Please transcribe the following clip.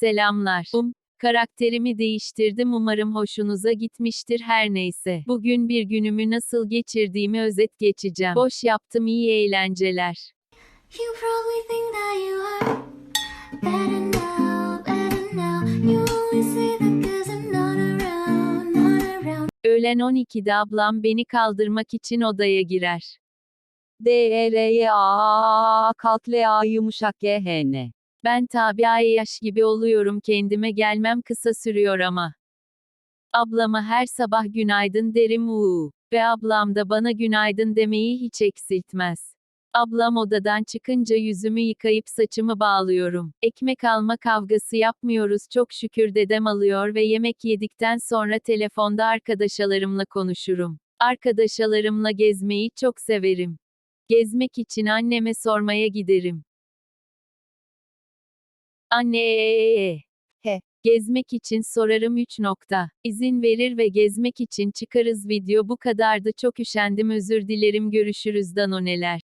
Selamlar. Um, karakterimi değiştirdim umarım hoşunuza gitmiştir her neyse. Bugün bir günümü nasıl geçirdiğimi özet geçeceğim. Boş yaptım iyi eğlenceler. You probably think that you are better now, better now. You only say that 'cause I'm not around, not around. Öğlen 12'de ablam beni kaldırmak için odaya girer. D E R Y A A A kalk L A yumuşak G H N. Ben tabi ay yaş gibi oluyorum kendime gelmem kısa sürüyor ama. Ablama her sabah günaydın derim uuu. Ve ablam da bana günaydın demeyi hiç eksiltmez. Ablam odadan çıkınca yüzümü yıkayıp saçımı bağlıyorum. Ekmek alma kavgası yapmıyoruz çok şükür dedem alıyor ve yemek yedikten sonra telefonda arkadaşlarımla konuşurum. Arkadaşlarımla gezmeyi çok severim. Gezmek için anneme sormaya giderim. Anne, he, gezmek için sorarım 3 nokta. İzin verir ve gezmek için çıkarız video bu kadardı çok üşendim özür dilerim görüşürüz danoneler.